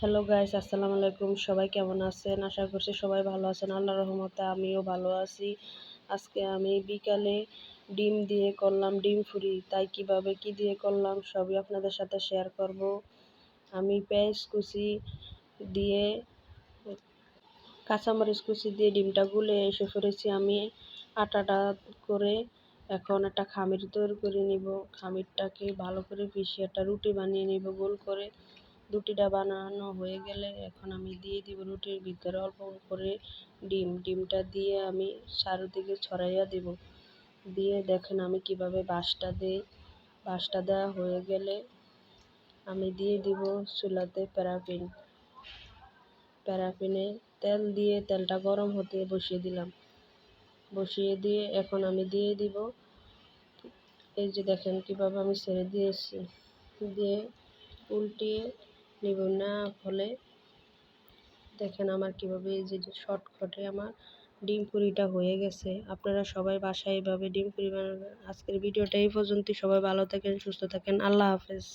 Hello guys আসসালামু আলাইকুম সবাই কেমন আছেন? আশা করছি সবাই ভালো আছেন। আল্লাহর রহমতে আমিও ভালো আছি। আজকে আমি বিকালে ডিম দিয়ে করলাম ডিম ফুরি। তাই কীভাবে, কি দিয়ে করলাম সবই আপনাদের সাথে শেয়ার করব। আমি পেঁয়াজ কুচি দিয়ে, কাঁচামরিচ কুচি দিয়ে ডিমটা গুলে এসে পড়েছি আমি। আটাটা করে এখন একটা খামির তৈরি করে নিব। খামিরটাকে ভালো করে পিষিয়ে একটা রুটি বানিয়ে নিব গোল করে। রুটিটা বানানো হয়ে গেলে এখন আমি দিয়ে দিব রুটির ভিতরে অল্প করে ডিম। ডিমটা দিয়ে আমি চারিদিকে ছড়াইয়া দিব। দিয়ে দেখেন আমি কীভাবে বাঁশটা দিই। বাঁশটা দেওয়া হয়ে গেলে আমি দিয়ে দিব চুলাতে প্যারাফিন। প্যারাফিনে তেল দিয়ে তেলটা গরম হতে বসিয়ে দিলাম। বসিয়ে দিয়ে এখন আমি দিয়ে দিব। এই যে দেখেন কীভাবে আমি ছেড়ে দিয়েছি। দিয়ে উল্টিয়ে নিব না হলে দেখেন আমার কীভাবে এই যে শর্টকাটে আমার ডিম পুরিটা হয়ে গেছে। আপনারা সবাই বাসায় এভাবে ডিম পুরি বানাবেন। আজকের ভিডিওটা এই পর্যন্তই। সবাই ভালো থাকেন, সুস্থ থাকেন। আল্লাহ হাফেজ।